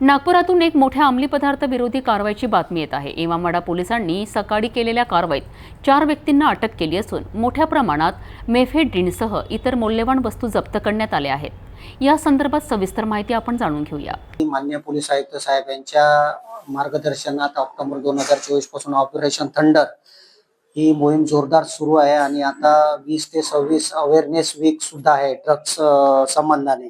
नागपुरातून एक मोठ्या अंमली पदार्थ विरोधी कारवाईची बातमी येत आहे. इमामाडा पोलिसांनी सकाळी केलेल्या कारवाईत चार व्यक्तींना अटक केली असून मोठ्या प्रमाणात मेफेड्रीनसह इतर मौल्यवान वस्तू जप्त करण्यात आल्या आहेत. या संदर्भात सविस्तर माहिती आपण जाणून घेऊया. मान्य पोलीस आयुक्त साहेब यांच्या मार्गदर्शनात ऑक्टोबर दोन हजार चोवीसपासून ऑपरेशन थंडर ही मोहीम जोरदार सुरू आहे आणि आता वीस ते सव्वीस अवेअरनेस वीक सुद्धा आहे ड्रग्स संबंधाने.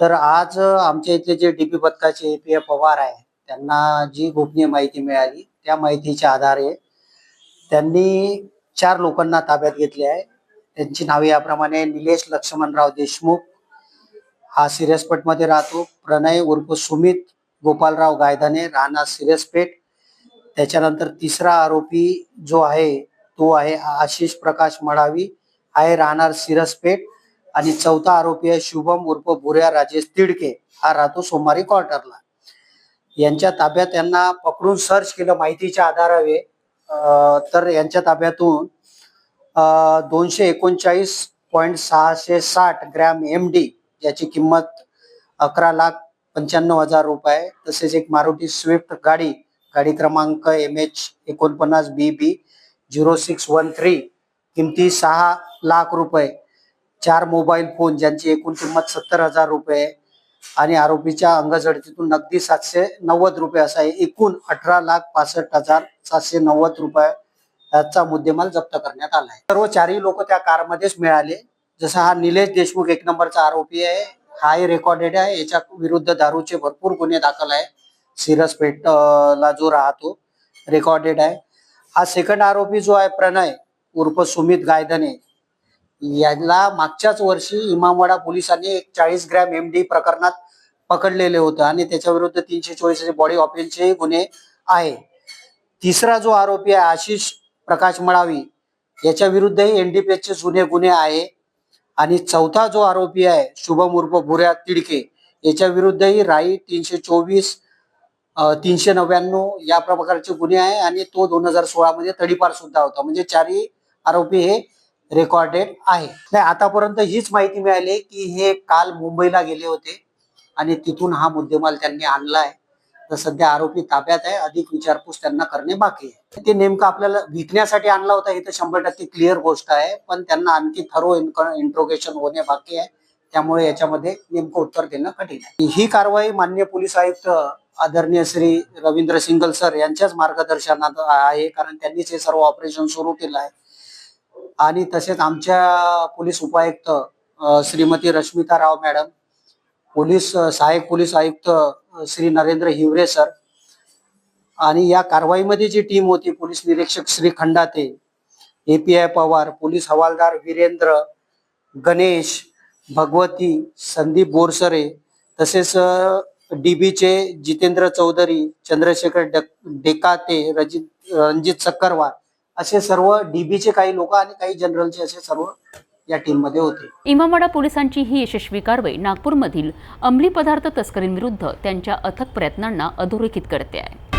तर आज आमच्या इथले जे डीपी पथकाचे ए पी ए पवार आहे त्यांना जी गोपनीय माहिती मिळाली त्या माहितीच्या आधारे त्यांनी चार लोकांना ताब्यात घेतले आहे. त्यांची नावे याप्रमाणे निलेश लक्ष्मणराव देशमुख हा सिरसपेठमध्ये राहतो प्रणय उर्फ सुमित गोपालराव गायधाने राहणार सिरसपेठ. त्याच्यानंतर तिसरा आरोपी जो आहे तो आहे आशिष प्रकाश मडावी आहे राहणार सिरसपेठ. आणि चौथा आरोपी आहे शुभम उर्फ भुऱ्या राजेश तिडके. हा राहतो सोमवारी क्वार्टरला यांच्या ताब्यात यांना पकडून सर्च केलं माहितीच्या आधारावे. तर यांच्या ताब्यातून दोनशे एकोणचाळीस पॉईंट सहाशे साठ ग्रॅम एम डी याची किंमत अकरा लाख पंच्याण्णव हजार रुपये तसेच एक मारुती स्विफ्ट गाडी गाडी क्रमांक एम एच एकोणपन्नास B B zero six one three किमती सहा लाख रुपये. चार मोबाईल फोन ज्यांची एकूण किंमत सत्तर हजार रुपये आणि आरोपीच्या अंगझडतीतून नगदी सातशे नव्वद रुपये असा आहे. एकूण अठरा लाख पासष्ट हजार सातशे नव्वद रुपये याचा मुद्देमाल जप्त करण्यात आला आहे सर्व चारही लोक त्या कारमध्येच मिळाले. जसा हा निलेश देशमुख एक नंबरचा आरोपी आहे. हाय रेकॉर्डेड आहे. याच्या विरुद्ध दारूचे भरपूर गुन्हे दाखल आहे. सिरसपेठ ला जो राहतो रेकॉर्डेड आहे. हा सेकंड आरोपी जो आहे प्रणय उर्फ सुमित गायधने याला मागच्याच वर्षी इमामवाडा पोलिसांनी एक चाळीस ग्रॅम एम डी प्रकरणात पकडलेले होतं आणि त्याच्या विरुद्ध तीनशे चोवीस बॉडी ऑफेन्सचे गुन्हे आहे. तिसरा जो आरोपी आहे आशिष प्रकाश मळावी याच्या विरुद्धही एनडीपीएसचे जुने गुन्हे आहे. आणि चौथा जो आरोपी आहे शुभम उर्फ भुऱ्या तिडके याच्या विरुद्धही राई तीनशे चोवीस तीनशे नव्याण्णव या प्रकारचे गुन्हे आहे. आणि तो दोन हजार सोळा मध्ये तडीपार सुद्धा होता. म्हणजे चारही आरोपी हे रेकॉर्डेड आहे. नाही आतापर्यंत हीच माहिती मिळाली की हे काल मुंबईला गेले होते आणि तिथून हा मुद्देमाल त्यांनी आणलाय. तर सध्या आरोपी ताब्यात आहे अधिक विचारपूस त्यांना करणे बाकी आहे. ते नेमकं आपल्याला विकण्यासाठी आणला होता हे तर शंभर टक्के क्लिअर गोष्ट आहे पण त्यांना आणखी थरो इंट्रोगेशन होणे बाकी आहे. त्यामुळे याच्यामध्ये नेमकं उत्तर देणं कठीण आहे. ही कारवाई मान्य पोलीस आयुक्त आदरणीय श्री रवींद्र सिंगल सर यांच्याच मार्गदर्शनात आहे कारण त्यांनीच हे सर्व ऑपरेशन सुरू केलं आहे. आणि तसेच आमच्या पोलीस उपायुक्त श्रीमती रश्मिता राव मॅडम पोलीस सहाय्यक पोलीस आयुक्त श्री नरेंद्र हिवरे सर आणि या कारवाईमध्ये जी टीम होती पोलीस निरीक्षक श्री खंडाते एपीआय पवार पोलीस हवालदार वीरेंद्र गणेश भगवती संदीप बोरसरे तसेच डीबीचे जितेंद्र चौधरी चंद्रशेखर डेकाते रजित रणजित सक्करवार असे सर्व डीबीचे काही लोक आणि काही जनरलचे असे सर्व या टीममध्ये होते. इमामवाडा पोलिसांची ही यशस्वी कारवाई नागपूरमधील अंमली पदार्थ तस्करींविरुद्ध त्यांच्या अथक प्रयत्नांना अधोरेखित करते आहे.